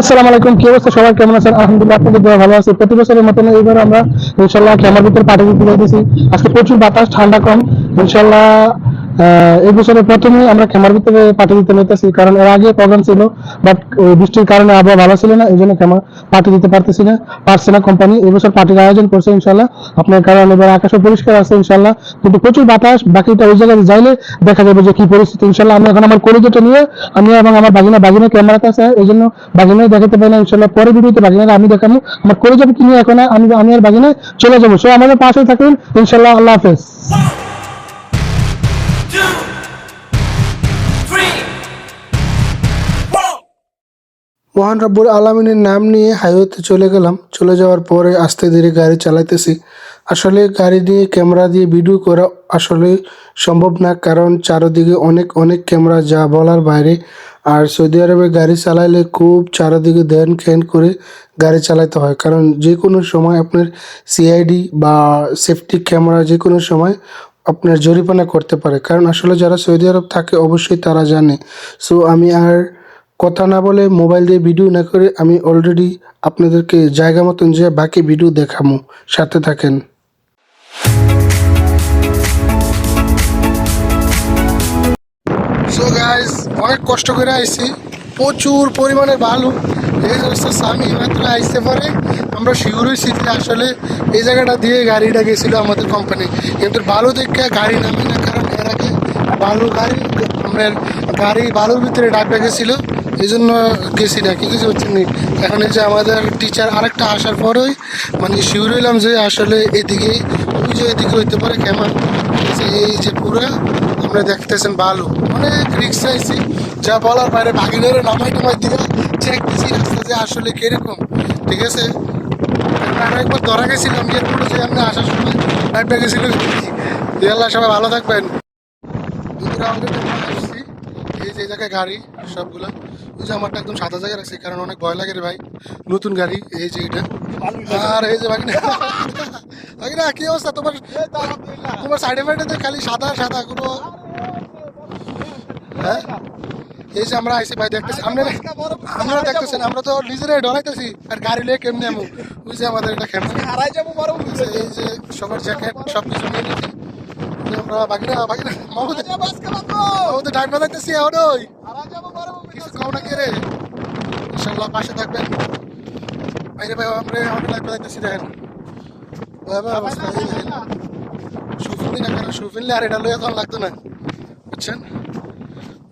আসসালামু আলাইকুম, কি অবস্থা? সবাই কেমন আছেন? আলহামদুলিল্লাহ, আপনাদের দোয়া ভালো আছে। প্রতি বছরের মতন এইবার আমরা ইনশাল্লাহ ক্যামেরার ভিতরে পাঠিয়ে দিতে যাইতেছি। আজকে প্রচুর বাতাস, ঠান্ডা কম। ইনশাল্লাহ এই বছরের প্রথমে আমরা ক্যামেরার ভিতরে পাঠিয়ে দিতে নিতেছি কারণ এর আগে ছিল বাট বৃষ্টির কারণে আবহাওয়া ভালো ছিল না এই জন্য ক্যামেরা পাঠিয়ে দিতে পারতেছি না, পারছে না কোম্পানি এই বছর পার্টির আয়োজন করছে ইনশাল্লাহ আপনার কারণ এবার আকাশও পরিষ্কার আছে ইনশাল্লাহ কিন্তু প্রচুর বাতাস, বাকিটা ওই জায়গায় যাইলে দেখা যাবে যে কি পরিস্থিতি। ইনশাল্লাহ আমি এখন আমার কলিজটা নিয়ে, আমি এবং আমার বাগিনা বাগিনা ক্যামেরাতে এই জন্য বাগিনায় দেখাতে পারি না ইনশাল্লাহ পরে ভিডিওতে বাগিনাটা আমি দেখাবো। আমার কলিজাটা কিনে এখন, আমি আমি আর বাগিনায় চলে যাব। সো আমাদের পাশে থাকুন ইনশাল্লাহ আল্লাহ হাফেজ। মহান রব্বুর আলমিনের নাম নিয়ে হাইওয়েতে চলে গেলাম। চলে যাওয়ার পরে আস্তে ধীরে গাড়ি চালাইতেছি। আসলে গাড়ি দিয়ে ক্যামেরা দিয়ে ভিডিও করা আসলে সম্ভব না, কারণ চারদিকে অনেক অনেক ক্যামেরা, যা বলার বাইরে। আর সৌদি আরবে গাড়ি চালাইলে খুব চারদিকে ধ্যান খ্যান করে গাড়ি চালাতে হয়। কারণ যে কোনো সময় আপনার সিআইডি বা সেফটি ক্যামেরা যে কোনো সময় আপনার জরিমানা করতে পারে। কারণ আসলে যারা সৌদি আরব থাকে, অবশ্যই তারা জানে। সো আমি আর কথা না বলে মোবাইল দিয়ে ভিডিও না করে আমি অলরেডি আপনাদেরকে জায়গা মতন যে বাকি ভিডিও দেখামো, সাথে থাকেন। সো গাইস অনেক কষ্ট করে আইছি, প্রচুর পরিমাণে ভালো। এই অবস্থা স্বামী মাত্র আইসতে পারে। আমরা শিওর হয়েছি যে আসলে এই জায়গাটা দিয়ে গাড়িটা গেছিল আমাদের কোম্পানি কিন্তু ভালো দেখে গাড়ি নামে না, কারণ এর আগে বালু গাড়ি, আমরা গাড়ি বালুর ভিতরে ডাকটা গেছিল। এই জন্য গেছি না, কি কিছু হচ্ছে নি এখন যে আমাদের টিচার আরেকটা আসার পরেই মানে শিওর হইলাম যে আসলে এদিকেই ওই যে এদিকে হইতে পারে, কেমন? এই যে- পুরো, আমরা দেখতেছেন ভালো অনেক রিক্স চাইছি যা বলার বাইরে ভাগিনের নামাই টামাই দিয়ে চেক দিছি রাস্তা যে আসলে কীরকম, ঠিক আছে? আমরা একবার ধরা গেছিলাম এয়ারপোর্টে যে আমরা আসার সময় ডাকটা গেছিল। আল্লাহ সবাই ভালো থাকবেন। বন্ধুরা, আমাদের আসছি। এই যে জায়গায় গাড়ি, সবগুলো। ওই যে আমারটা একদম সাদা জায়গায় কারণ অনেক ভয় লাগে রে ভাই। নতুন গাড়ি, এই যে এটা। আর এই যে বাকিনা কি অবস্থা? তোমার তোমার সাইডে ফাইডে তো খালি সাদা সাদা, কোনো হ্যাঁ? এই যে আমরা আইসি, ভাই, দেখতেছি। দেখতেছেন আমরা তো নিজেরাই ডরাইতেছি, আর গাড়ি লিয়ে কেমনে আমু ওই যে আমাদের এটা খেমে হারাই যাব এই যে সবার জ্যাকেট সব কিছু নিয়ে আমরা হারাই যাব কিছু কম না কে রে ইনশাল্লাহ পাশে থাকবেন। বাইরে ভাই আমরা দেখেন। ভয়াবহ অবস্থা না কারণ আর এটা লইয়া তখন লাগতো না বুঝছেন?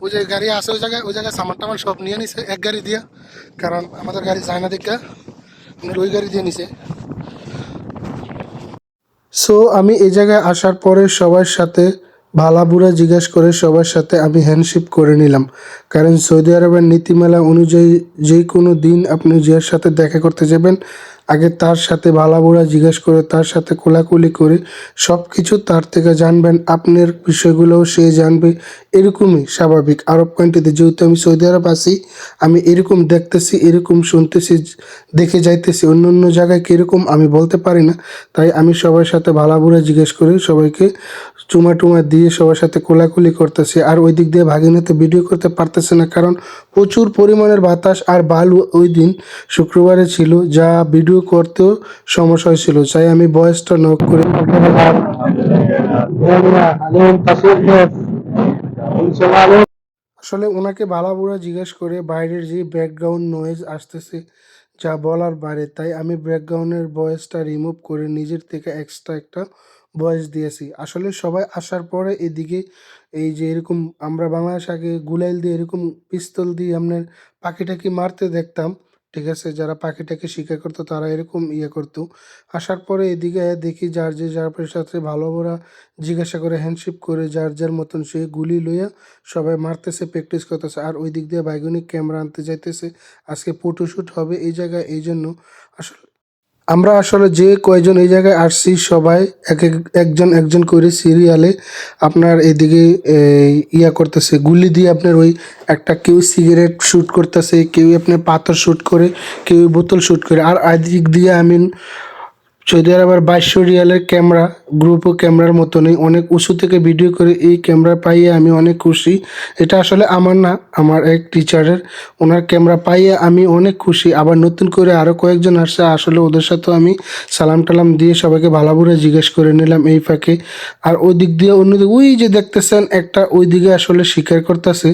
ওই যে গাড়ি আছে ওই জায়গায় ওই জায়গায় সামান টামান সব নিয়ে নিছে এক গাড়ি দিয়া। কারণ আমাদের গাড়ি যায় না দেখা ওই গাড়ি দিয়ে নিছে। সো আমি এই জায়গায় আসার পরে সবার সাথে ভালাবুরা জিজ্ঞেস করে সবার সাথে আমি হ্যান্ডশিপ করে নিলাম। কারণ সৌদি আরবের নীতিমালা অনুযায়ী যে কোনো দিন আপনি যার সাথে দেখা করতে যাবেন, আগে তার সাথে ভালাবুরা জিজ্ঞেস করে তার সাথে কোলাকুলি করে সব কিছু তার থেকে জানবেন, আপনার বিষয়গুলোও সে জানবে। এরকমই স্বাভাবিক আরব কান্ট্রিতে যেহেতু আমি সৌদি আরব আছি, আমি এরকম দেখতেছি, এরকম শুনতেছি, দেখে যাইতেছি, অন্য অন্য জায়গায় কীরকম আমি বলতে পারি না। তাই আমি সবার সাথে ভালাবুরা জিজ্ঞেস করে সবাইকে চুমা টুমা দিয়ে সবার সাথে কোলাকুলি করতেছি। আর ওই দিক দিয়ে ভাগিনাতে ভিডিও করতে পারতেছে না, কারণ প্রচুর পরিমাণের বাতাস আর বালু ওই দিন শুক্রবারে ছিল, যা ভিডিও করতেও সমস্যা হয়েছিল। তাই আমি ভয়েসটা নক করে আসলে ওনাকে ভালাবুরা জিজ্ঞেস করে বাইরের যে ব্যাকগ্রাউন্ড নয়েজ আসতেছে যা বলার বাইরে, তাই আমি ব্যাকগ্রাউন্ডের ভয়েসটা রিমুভ করে নিজের থেকে এক্সট্রা একটা ভয়েস দিয়েছি। আসলে সবাই আসার পরে এদিকে এই যে এরকম আমরা বাংলাদেশ আগে গুলাইল দিয়ে এরকম পিস্তল দিয়ে আপনার পাখিটাকে মারতে দেখতাম, ঠিক আছে? যারা পাখিটাকে শিকার করতো তারা এরকম ইয়ে করতো। আসার পরে এদিকে দেখি যার যে যার সাথে ভালো ভরা জিজ্ঞাসা করে হ্যান্ডশিপ করে, যার যার মতন সে গুলি লইয়া সবাই মারতেছে প্র্যাকটিস করতেছে। আর ওই দিক দিয়ে বাইগনিক ক্যামেরা আনতে যাইতেছে। আজকে ফটোশ্যুট হবে এই জায়গায়, এই জন্য আসলে আমরা আসলে যে কয়জন এই জায়গায় আসছি সবাই এক এক একজন একজন করে সিরিয়ালে আপনার এদিকে ইয়া করতেছে, গুলি দিয়ে আপনার ওই একটা কেউ সিগারেট শ্যুট করতেছে, কেউ আপনার পাথর শ্যুট করে, কেউ বোতল শ্যুট করে। আর এদিক দিয়ে আমি সৌদি আরবের বাইশশো রিয়ালের ক্যামেরা, গ্রুপ ও ক্যামেরার মতনই অনেক উঁচু থেকে ভিডিও করে এই ক্যামেরা পাইয়ে আমি অনেক খুশি। এটা আসলে আমার না, আমার এক টিচারের। ওনার ক্যামেরা পাইয়ে আমি অনেক খুশি। আবার নতুন করে আরও কয়েকজন আসছে, আসলে ওদের সাথেও আমি সালাম টালাম দিয়ে সবাইকে ভালো করে জিজ্ঞেস করে নিলাম এই ফাঁকে। আর ওই দিক দিয়ে অন্যদিকে, ওই যে দেখতেছেন একটা ওই দিকে আসলে স্বীকার করতেছে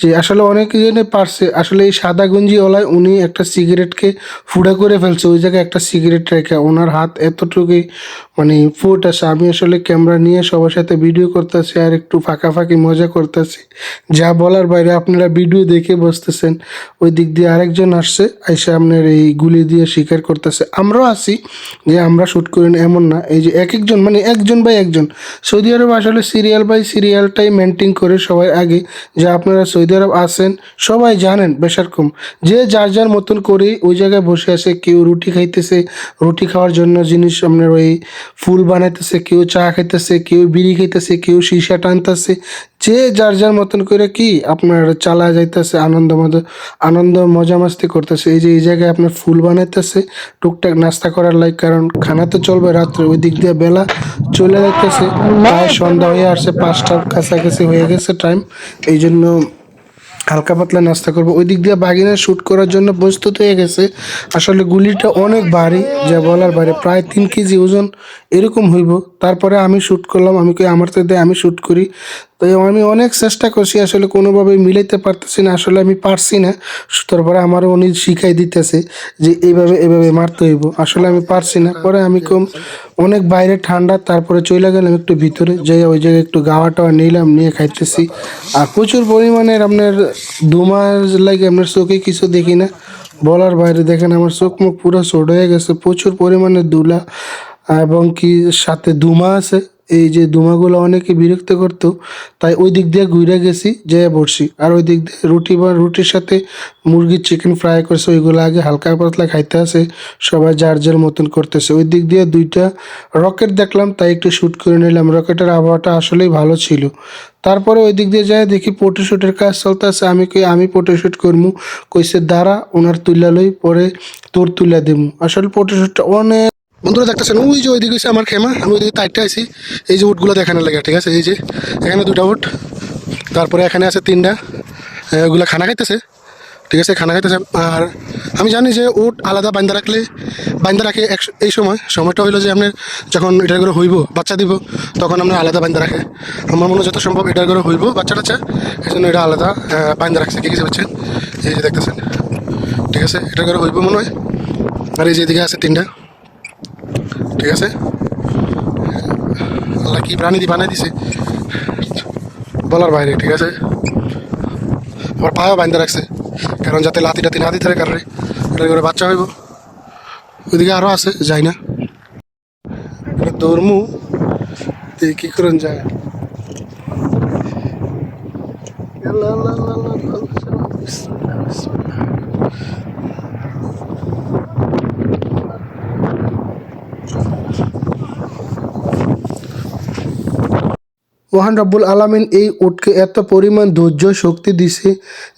যে আসলে অনেক জনে পারছে। আসলে এই সাদা গঞ্জি ওলায় উনি একটা সিগারেটকে ফুড়া করে ফেলছে, ওই জায়গায় একটা সিগারেট রেখে। ওনার হাত এতটুকুই মানে ফুট আছে আমি আসলে ক্যামেরা নিয়ে সবার সাথে ভিডিও করতেছি আর একটু ফাঁকা ফাঁকি মজা করতেছি। যা বলার বাইরে আপনারা ভিডিও দেখে বসতেছেন। ওই দিক দিয়ে আরেকজন আসছে এসে আপনার এই গুলি দিয়ে স্বীকার করতেছে। আমরাও আছি যে আমরা শ্যুট করি না, এমন না। এই যে এক একজন মানে একজন বাই একজন। সৌদি আরব আসলে সিরিয়াল বাই সিরিয়ালটাই মেনটেন করে সবাই আগে। যে আপনারা সৌদি আরব আসেন সবাই জানেন বেশারকম যে যার যার মতন করে ওই জায়গায় বসে আছে, কেউ রুটি খাইতেছে, রুটি খাওয়ার জন্য জিনিস আপনার ওই ফুল বানাইতেছে, কেউ চা খাইতেছে, কেউ বিড়ি খাইতেছে, কেউ সীসা টানতেছে, যে যার যার মতন করে কি আপনার চালা যাইতেছে, আনন্দ মজা আনন্দ মজা মাস্তি করতেছে। এই যে, এই জায়গায় আপনার ফুল বানাইতেছে, টুকটাক নাস্তা করার লাইক, কারণ খানা তো চলবে রাত্রে, ওই দিক দিয়ে বেলা চলে যাইতেছে। প্রায় সন্ধ্যা হয়ে আসছে, পাঁচটার কাছাকাছি হয়ে গেছে টাইম এই জন্য হালকা পাতলা নাস্তা করব। ওই দিক দিয়ে বাগিনা শ্যুট করার জন্য প্রস্তুত হয়ে গেছে। আসলে গুলিটা অনেক ভারী, যা বলার বাইরে প্রায় তিন কেজি ওজন এরকম হইব। তারপরে আমি শ্যুট করলাম, আমি কই, আমার তো দেয় আমি শ্যুট করি। তো আমি অনেক চেষ্টা করছি, আসলে কোনোভাবে মিলাইতে পারতেছি না, আসলে আমি পারছি না। তারপরে আমারও উনি শিখাই দিতেছে যে এইভাবে এভাবে মারতে হইব। আসলে আমি পারছি না। পরে আমি কম অনেক বাইরে ঠান্ডা, তারপরে চলে গেলাম একটু ভিতরে যে ওই জায়গায় একটু গাওয়া টাওয়া নিলাম, নিয়ে খাইতেছি। আর প্রচুর পরিমাণের আপনার মাস লাগে আপনার চোখে কিছু দেখি না। বলার বাইরে দেখেন আমার চোখ মুখ পুরো ছোট হয়ে গেছে, প্রচুর পরিমাণে দুলা, এবং কি সাথে দুমা আছে। এই যে দুমাগুলো অনেকে বিরক্ত করতো, তাই ওই দিক দিয়ে ঘুরে গেছি, যেয়ে বসছি আর ওই দিক দিয়ে রুটি বা রুটির সাথে মুরগির চিকেন ফ্রাই করছে, ওইগুলো আগে হালকা পাতলা খাইতে আছে, সবাই যার যার মতন করতেছে। ওই দিক দিয়ে দুইটা রকেট দেখলাম, তাই একটু শ্যুট করে নিলাম। রকেটের আবহাওয়াটা আসলেই ভালো ছিল। তারপরে ওই দিক দিয়ে যাই দেখি ফটোশ্যুটের কাজ চলতেছে। আমি কই, আমি ফটোশ্যুট করব কইছে, দাঁড়া, ওনার তুলা লই, পরে তোর তুলা দেবো আসলে ফটোশ্যুটটা অনেক বন্ধুরা দেখতেছেন, ওই যে ওইদিকে হচ্ছে আমার খেমা, আমি ওইদিকে তাইটটা আছি এই যে উটগুলো দেখানোর লাগে, ঠিক আছে? এই যে, এখানে দুটা উট, তারপরে এখানে আছে তিনটা ওইগুলো খানা খাইতেছে, ঠিক আছে? খানা খাইতেছে, আর আমি জানি যে উট আলাদা বান্দা রাখলে, বান্দা রাখে এক, এই সময়, সময়টা হইল যে আপনার যখন এটার করে হইব, বাচ্চা দিব, তখন আপনার আলাদা বান্দা রাখে। আমার মনে যত সম্ভব এটার করে হইব, বাচ্চা টাচ্চা এই জন্য এটা আলাদা বান্দা রাখছে। কি কিছু হচ্ছে এই যে দেখতেছেন, ঠিক আছে? এটার করে হইব মনে হয়। আর এই যে এদিকে আছে তিনটা। ঠিক আছে? আল্লাহ কি প্রাণী দিয়ে বানাই দিছে? বলার বাইরে ঠিক আছে? আমার পায়েও বান্ধা রাখছে। কারণ যাতে লাতি টাতি না দিতে কারণে এটা করে বাচ্চা হইব। ওইদিকে আরও আছে যাই না। দৌড়মু কি করুন যায়? আল্লাহ, আল্লাহ, আল্লাহ, আল্লাহ, আল্লাহ, বিসমিল্লাহ, বিসমিল্লাহ। মহান রব্বুল আলামিন এই উটকে এত পরিমাণ ধৈর্য শক্তি দিছে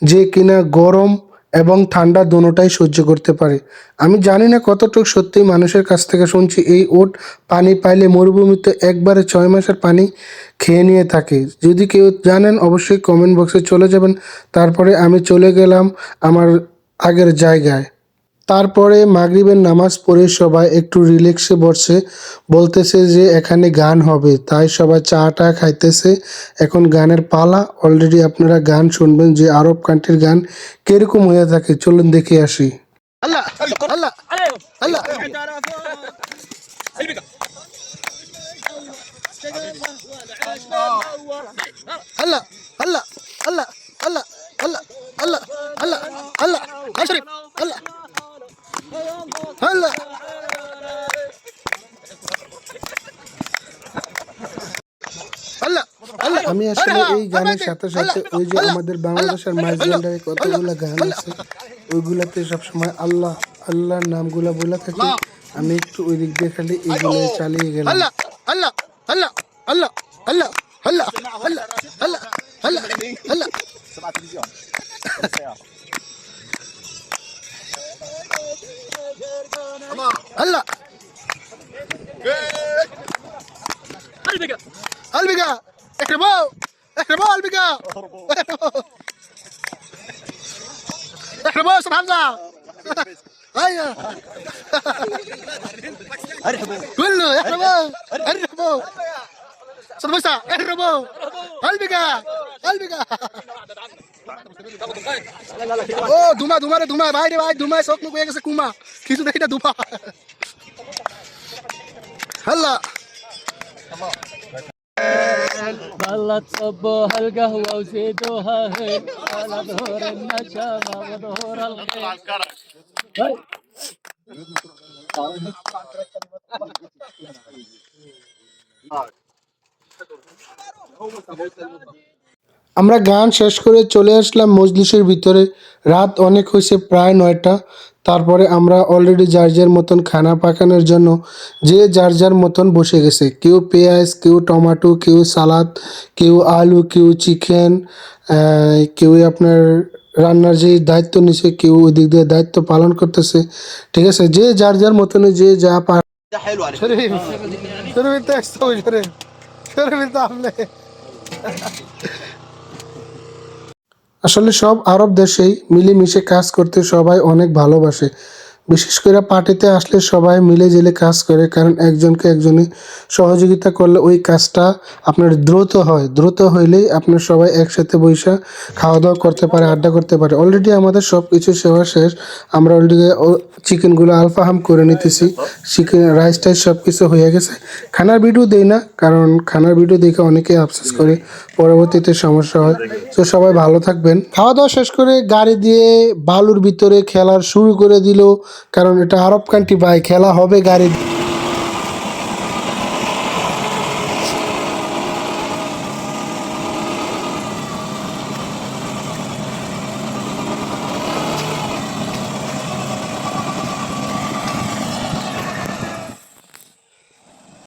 যে কিনা গরম এবং ঠান্ডা দোনোটাই সহ্য করতে পারে। আমি জানি না কতটুকু সত্যি মানুষের কাছ থেকে শুনছি, এই ওট পানি পাইলে মরুভূমিতে একবারে ছয় মাসের পানি খেয়ে নিয়ে থাকে। যদি কেউ জানেন, অবশ্যই কমেন্ট বক্সে চলে যাবেন। তারপরে আমি চলে গেলাম আমার আগের জায়গায়। তারপরে মাগরিবের নামাজ পড়ে সবাই একটু রিল্যাক্সে বসছে বলতেছে যে এখানে গান হবে তাই সবাই চা টা খাইতেছে এখন গানের পালা অলরেডি আপনারা গান শুনবেন যে আরব কান্ট্রির গান কীরকম হয়ে থাকে চলুন দেখে আসি আল্লাহ আল্লাহ আল্লাহ আল্লাহ আল্লাহ আল্লাহ আল্লাহ আল্লাহ আল্লাহ আল্লাহ আল্লাহ আমি আসলে এই গানের সাথে সাথে ওই যে আমাদের বাংলাদেশের মাইজল্যান্ডের কতগুলো গান আছে ওইগুলাতে সবসময় আল্লাহ আল্লাহর নামগুলা বলে থাকি। আমি একটু ওই দিক দিয়ে খালি এইগুলো চালিয়ে গেলাম। আল্লাহ আল্লাহ আল্লাহ আল্লাহ আল্লাহ আল্লাহ আল্লাহ আল্লাহ আল্লাহ আল্লাহ هلا قلبك قلبك اكرموه اكرموه قلبك اكرموه استاذ حمزه هيا ارحبوا كله احرموه ارحبوا استاذ موسى احرموه قلبك قلبك ও ধুমা ধুমা রে ধুমা ভাই রে ভাই ধুমা সব মুখ হয়ে গেছে কুমা কিছু দেখি না ধুমা হাল্লা خلت صبوها القهوة وزيدوها هيل على ظهور النشامة وظهور الخيل هاي. আমরা গান শেষ করে চলে আসলাম মজলিসের ভিতরে রাত অনেক হয়েছে প্রায় নয়টা তারপরে আমরা অলরেডি যার যার মতন খানা পাকানোর জন্য যে যার যার মতন বসে গেছে কেউ পেঁয়াজ কেউ টমাটো কেউ সালাদ কেউ আলু কেউ চিকেন কেউ আপনার রান্নার যে দায়িত্ব নিছে কেউ ওই দিক দিয়ে দায়িত্ব পালন করতেছে ঠিক আছে যে যার যার মতনে যে যা পারে আপনি আসলে সব আরব দেশেই মিলেমিশে কাজ করতে সবাই অনেক ভালোবাসে। বিশেষ করে পার্টিতে আসলে সবাই মিলে জেলে কাজ করে, কারণ একজনকে একজনে সহযোগিতা করলে ওই কাজটা আপনার দ্রুত হয়। দ্রুত হইলেই আপনার সবাই একসাথে বৈশা খাওয়া দাওয়া করতে পারে, আড্ডা করতে পারে। অলরেডি আমাদের সব কিছু সেবা শেষ। আমরা অলরেডি চিকেনগুলো আলফাহাম করে নিতেছি। চিকেন রাইস টাইস সব কিছু হয়ে গেছে। খানার ভিডিও দেই না, কারণ খানার ভিডিও দেখে অনেকে আফসোস করে। পরবর্তীতে সমস্যা হয়। তো সবাই ভালো থাকবেন। খাওয়া দাওয়া শেষ করে গাড়ি দিয়ে বালুর ভিতরে খেলার শুরু করে দিল। কারণ এটা আরব কান্ট্রি ভাই খেলা হবে গাড়ি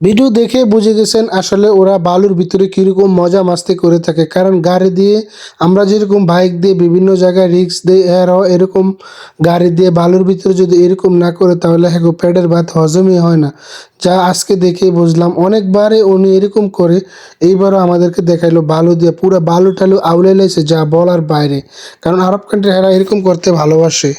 ভিডিও দেখে বুঝে গেছেন আসলে ওরা বালুর ভিতরে কীরকম মজা মাস্তি করে থাকে। কারণ গাড়ি দিয়ে আমরা যেরকম বাইক দিয়ে বিভিন্ন জায়গায় রিক্স দিয়ে এরাও এরকম গাড়ি দিয়ে বালুর ভিতরে যদি এরকম না করে তাহলে হ্যাঁ পেটের ভাত হজমই হয় না। যা আজকে দেখে বুঝলাম অনেকবারে উনি এরকম করে এইবারও আমাদেরকে দেখাইলো বালু দিয়ে, পুরো বালু টালু আউলে লাইছে যা বলার বাইরে। কারণ আরব কান্ট্রি এরা এরকম করতে ভালোবাসে।